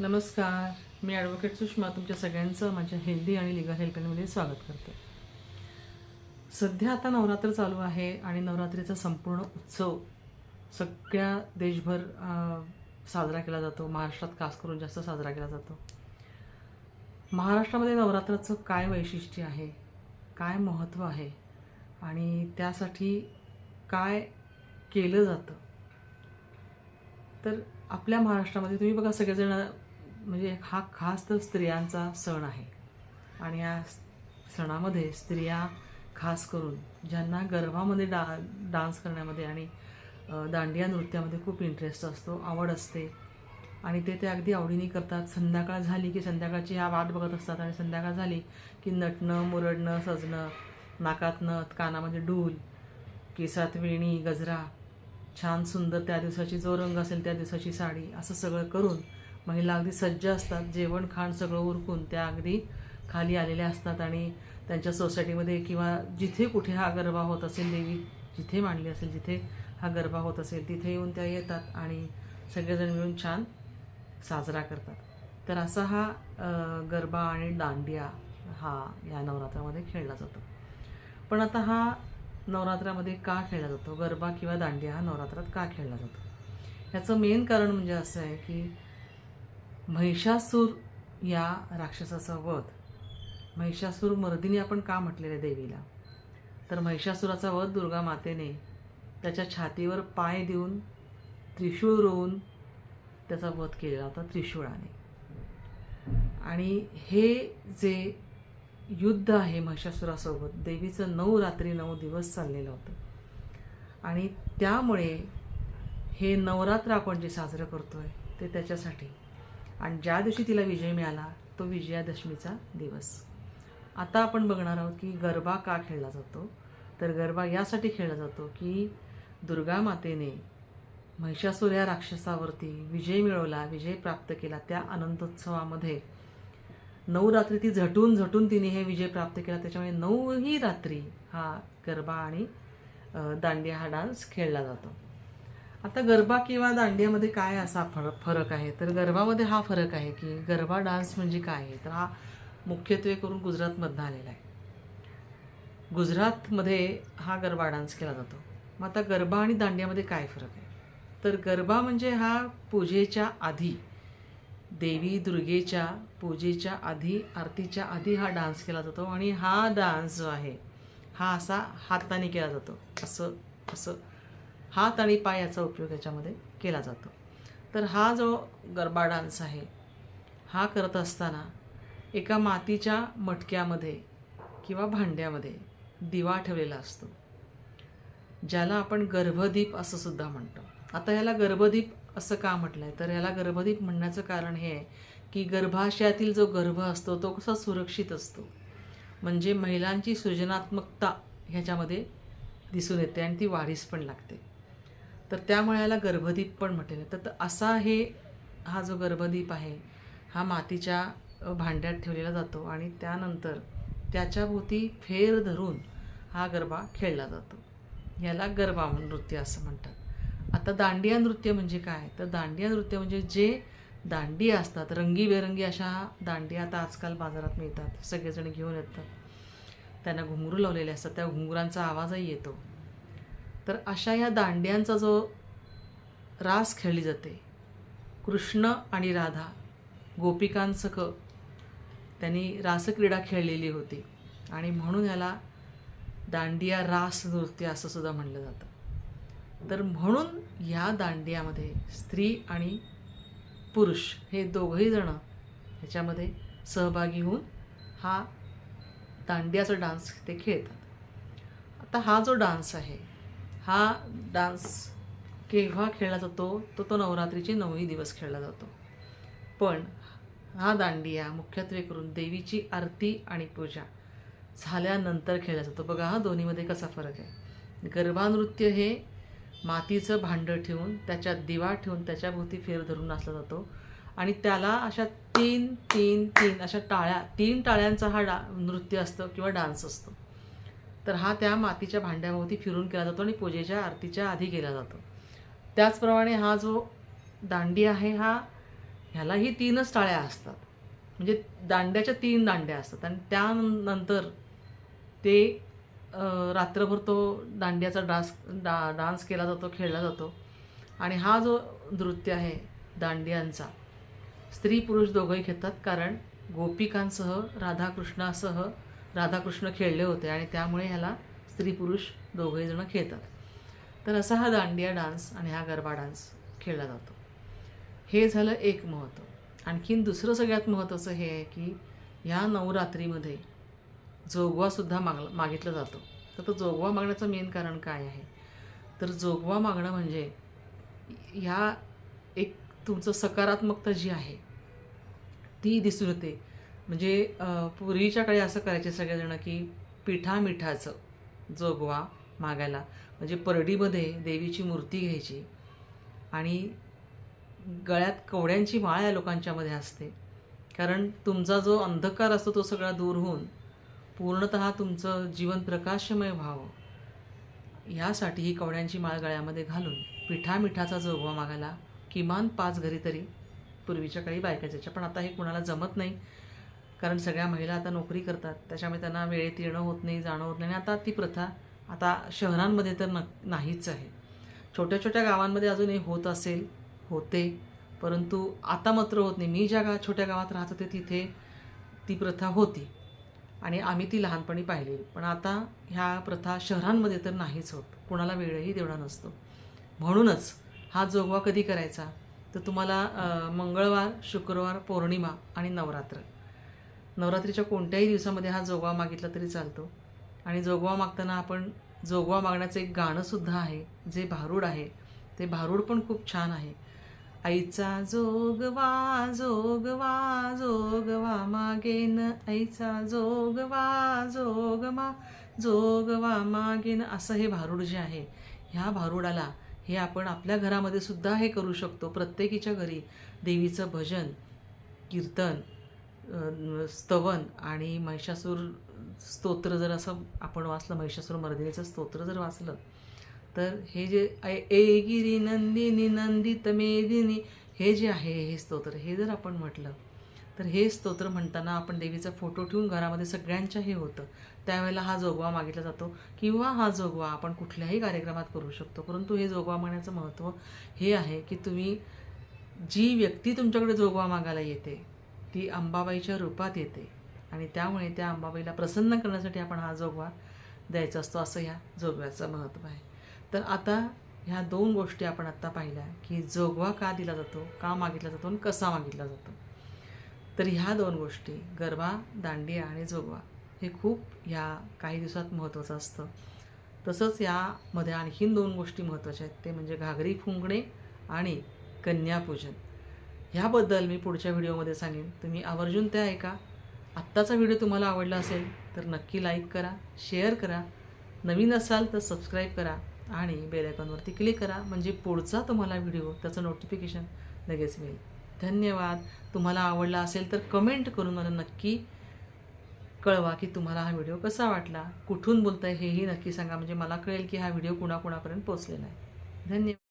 नमस्कार. मी ॲडव्होकेट सुषमा तुमच्या सगळ्यांचं माझ्या हेल्दी आणि लिगल हेल्पलाईनमध्ये स्वागत करते. सध्या आता नवरात्र चालू आहे आणि नवरात्रीचा संपूर्ण उत्सव सगळ्या देशभर साजरा केला जातो. महाराष्ट्रात खास करून जास्त साजरा केला जातो. महाराष्ट्रामध्ये नवरात्राचं काय वैशिष्ट्य आहे? काय महत्त्व आहे? आणि त्यासाठी काय केलं जातं? तर आपल्या महाराष्ट्रामध्ये तुम्ही बघा सगळेजण म्हणजे हा खास तर स्त्रियांचा सण आहे. आणि या सणामध्ये स्त्रिया खास करून ज्यांना गरबामध्ये डा डान्स करण्यामध्ये आणि दांडिया नृत्यामध्ये खूप इंटरेस्ट असतो आवड असते. आणि ते ते अगदी आवडीने करतात. संध्याकाळ झाली की संध्याकाळची ह्या वाट बघत असतात आणि संध्याकाळ झाली की नटणं मुरडणं सजणं नाकात नथ कानामध्ये डूल केसात वेणी गजरा छान सुंदर त्या दिवसाची जो रंग असेल त्या दिवसाची साडी असं सगळं करून महिला अगदी सज्ज असतात. जेवण खाण सगळं उरकून त्या अगदी खाली आलेल्या असतात आणि त्यांच्या सोसायटीमध्ये किंवा जिथे कुठे हा गरबा होत असेल देवी जिथे मांडली असेल जिथे हा गरबा होत असेल तिथे येऊन त्या येतात आणि सगळेजण मिळून छान साजरा करतात. तर असा हा गरबा आणि दांडिया हा या नवरात्रामध्ये खेळला जातो. पण आता हा नवरात्रामध्ये का खेळला जातो? गरबा किंवा दांडिया हा नवरात्रात का खेळला जातो? ह्याचं मेन कारण म्हणजे असं आहे की महिषासूर या राक्षसाचा वध. महिषासूर मर्दिनी आपण का म्हटलेलं आहे देवीला? तर महिषासुराचा वध दुर्गा मातेने त्याच्या छातीवर पाय देऊन त्रिशूळ रोवून त्याचा वध केलेला होता त्रिशूळाने. आणि हे जे युद्ध आहे महिषासुरासोबत देवीचं नऊ रात्री नऊ दिवस चाललेलं होतं. आणि त्यामुळे हे नवरात्र आपण जे साजरं करतोय ते त्याच्यासाठी. आणि ज्या दिवशी तिला विजय मिळाला तो विजयादशमीचा दिवस. आता आपण बघणार आहोत की गरबा का खेळला जातो? तर गरबा यासाठी खेळला जातो की दुर्गा मातेने महिषासूर या राक्षसावरती विजय मिळवला विजय प्राप्त केला त्या अनंतोत्सवामध्ये नऊ रात्री ती झटून झटून तिने हे विजय प्राप्त केला त्याच्यामुळे नऊही रात्री हा गरबा आणि दांडिया हा डान्स खेळला जातो. आता गरबा किंवा दांडियामध्ये काय असा फरक फरक आहे? तर गरबामध्ये हा फरक आहे की गरबा डान्स म्हणजे काय? आहे तर हा मुख्यत्वे करून गुजरातमधनं आलेला आहे. गुजरातमध्ये हा गरबा डान्स केला जातो. मग आता गरबा आणि दांडियामध्ये काय फरक आहे? तर गरबा म्हणजे हा पूजेच्या आधी देवी दुर्गेच्या पूजेच्या आधी आरतीच्या आधी हा डान्स केला जातो आणि हा डान्स जो आहे हा असा हाताने केला जातो. असं असं. हात आणि पाय याचा उपयोग याच्यामध्ये केला जातो. तर हा जो गरबा डान्स आहे हा करत असताना एका मातीच्या मटक्यामध्ये किंवा भांड्यामध्ये दिवा ठेवलेला असतो. ज्याला आपण गर्भदीप असं सुद्धा म्हणतो. आता ह्याला गर्भदीप असं का म्हटलं आहे तर ह्याला गर्भदीप म्हणण्याचं कारण हे आहे की गर्भाशयातील जो गर्भ असतो तो कसा सुरक्षित असतो. म्हणजे महिलांची सृजनात्मकता ह्याच्यामध्ये दिसून येते आणि ती वाढीस पण लागते. तर त्यामुळे याला गर्भदीप पण म्हटलेलं आहे. तर- तर असा हे हा जो गर्भदीप आहे हा मातीच्या भांड्यात ठेवलेला जातो आणि त्यानंतर त्याच्याभोवती फेर धरून हा गरबा खेळला जातो. याला गरबा नृत्य असं म्हणतात. आता दांडिया नृत्य म्हणजे काय? तर दांडिया नृत्य म्हणजे जे दांडिया असतात रंगीबेरंगी अशा दांडिया आता आजकाल बाजारात मिळतात. सगळेजण घेऊन येतात. त्यांना घुंगरू लावलेले असतात. त्या घुंगरांचा आवाजही येतो. तर अशा या दांड्यांचा जो रास खेळली जाते कृष्ण आणि राधा गोपिकांसख त्यांनी रासक्रीडा खेळलेली होती. आणि म्हणून याला दांडिया रास नृत्य असं सुद्धा म्हणलं जातं. तर म्हणून ह्या दांडियामध्ये स्त्री आणि पुरुष हे दोघंही जणं ह्याच्यामध्ये सहभागी होऊन हा दांडियाचा डान्स ते खेळतात. आता हा जो डान्स आहे हा डान्स केव्हा खेळला जातो? तो तो नवरात्रीचे नऊही दिवस खेळला जातो. पण हा दांडिया मुख्यत्वे करून देवीची आरती आणि पूजा झाल्यानंतर खेळला जातो. बघा हा दोन्हीमध्ये कसा फरक आहे. गरबा नृत्य हे मातीचं भांडं ठेवून त्याच्यात दिवा ठेवून त्याच्याभोवती फेर धरून नाचला जातो. आणि त्याला अशा तीन तीन तीन अशा टाळ्या तीन टाळ्यांचा हा डा नृत्य असतं किंवा डान्स असतो. तर हा त्या मातीच्या भांड्याभोवती फिरून केला जातो आणि पूजेच्या आरतीच्या आधी केला जातो. त्याचप्रमाणे हा जो दांडी आहे हा ह्यालाही तीनच टाळ्या असतात. म्हणजे दांड्याच्या तीन दांड्या असतात आणि त्यानंतर ते रात्रभर तो दांड्याचा डान्स डा डान्स केला जातो खेळला जातो. आणि हा जो नृत्य आहे दांडियांचा स्त्री पुरुष दोघंही घेतात कारण गोपिकांसह राधाकृष्णासह राधाकृष्ण खेळले होते आणि त्यामुळे ह्याला स्त्री पुरुष दोघेजणं जण खेळतात. तर असा हा दांडिया डान्स आणि हा गरबा डान्स खेळला जातो. हे झालं एक महत्त्व आणखीन दुसरं सगळ्यात महत्त्वाचं हे आहे की ह्या नवरात्रीमध्ये जोगवासुद्धा माग मागितला जातो. तर तो जोगवा मागण्याचं मेन कारण काय आहे? तर जोगवा मागणं म्हणजे ह्या एक तुमचं सकारात्मकता जी आहे ती दिसून येते. म्हणजे पूर्वीच्या काळी असं करायचे सगळेजणं की पिठा मिठाचं जोगवा मागायला. म्हणजे परडीमध्ये देवीची मूर्ती घ्यायची आणि गळ्यात कवड्यांची माळ या लोकांच्यामध्ये असते. कारण तुमचा जो अंधकार असतो तो सगळा दूर होऊन पूर्णत तुमचं जीवन प्रकाशमय व्हावं. ह्यासाठी ही कवड्यांची माळ गळ्यामध्ये घालून पिठा मिठाचा जोगवा मागायला किमान पाच घरी तरी पूर्वीच्या काळी बायका जायच्या पण आता हे कुणाला जमत नाही. कारण सगळ्या महिला आता नोकरी करतात. त्याच्यामुळे त्यांना वेळेत येणं होत नाही जाणं होत नाही. आणि आता ती प्रथा आता शहरांमध्ये तर न नाहीच आहे. छोट्या छोट्या गावांमध्ये अजूनही होत असेल होते. परंतु आता मात्र होत नाही. मी ज्या गा छोट्या गावात राहत होते तिथे ती प्रथा होती. आणि आम्ही ती लहानपणी पाहिली. पण आता ह्या प्रथा शहरांमध्ये तर नाहीच होत. कुणाला वेळही तेवढा नसतो. म्हणूनच हा जोगवा कधी करायचा? तर तुम्हाला मंगळवार शुक्रवार पौर्णिमा आणि नवरात्र. नवरात्रीच्या कोणत्याही दिवसामध्ये हा जोगवा मागितला तरी चालतो. आणि जोगवा मागताना आपण जोगवा मागण्याचं एक गाणंसुद्धा आहे जे भारूड आहे. ते भारूड पण खूप छान आहे. आईचा जोगवा जोगवा जोगवा मागेन. आईचा जोगवा जोगमा जोगवा मागेन. असं हे भारूड जे आहे ह्या भारुडाला हे आपण आपल्या घरामध्ये सुद्धा हे करू शकतो. प्रत्येकीच्या घरी देवीचं भजन कीर्तन स्तवन आणि महिषासूर स्तोत्र जर असं आपण वाचलं महिषासूर मर्दिनीचं स्तोत्र जर वाचलं तर हे जे ए गिरी नंदिनी नंदित मेदिनी हे जे आहे हे स्तोत्र हे जर आपण म्हटलं तर हे स्तोत्र म्हणताना आपण देवीचा फोटो ठेवून घरामध्ये सगळ्यांच्या हे होतं. त्यावेळेला हा जोगवा मागितला जातो किंवा हा जोगवा आपण कुठल्याही कार्यक्रमात करू शकतो परंतु हे जोगवा मागण्याचं महत्त्व हे आहे की तुम्ही जी व्यक्ती तुमच्याकडे जोगवा मागायला येते ती अंबाबाईच्या रूपात येते. आणि त्यामुळे त्या अंबाबाईला प्रसन्न करण्यासाठी आपण हा जोगवा द्यायचा असतो असं ह्या जोगव्याचं महत्त्व आहे. तर आता ह्या दोन गोष्टी आपण आत्ता पाहिल्या की जोगवा का दिला जातो का मागितला जातो आणि कसा मागितला जातो. तर ह्या दोन गोष्टी गरबा दांडिया आणि जोगवा हे खूप ह्या काही दिवसात महत्त्वाचं असतं. तसंच यामध्ये आणखीन दोन गोष्टी महत्त्वाच्या आहेत. ते म्हणजे घागरी फुंकणे आणि कन्यापूजन. ह्याबद्दल मी पुढच्या व्हिडिओमध्ये सांगेन. तुम्ही आवर्जून त्या ऐका. आत्ताचा व्हिडिओ तुम्हाला आवडला असेल तर नक्की लाईक करा शेअर करा. नवीन असाल तर सबस्क्राईब करा आणि बेल आयकॉनवरती क्लिक करा. म्हणजे पुढचा तुम्हाला व्हिडिओ त्याचं नोटिफिकेशन लगेच मिळेल. धन्यवाद. तुम्हाला आवडला असेल तर कमेंट करून मला नक्की कळवा की तुम्हाला हा व्हिडिओ कसा वाटला. कुठून बोलताय हेही नक्की सांगा. म्हणजे मला कळेल की हा व्हिडिओ कुणाकुणापर्यंत पोचलेला आहे. धन्यवाद.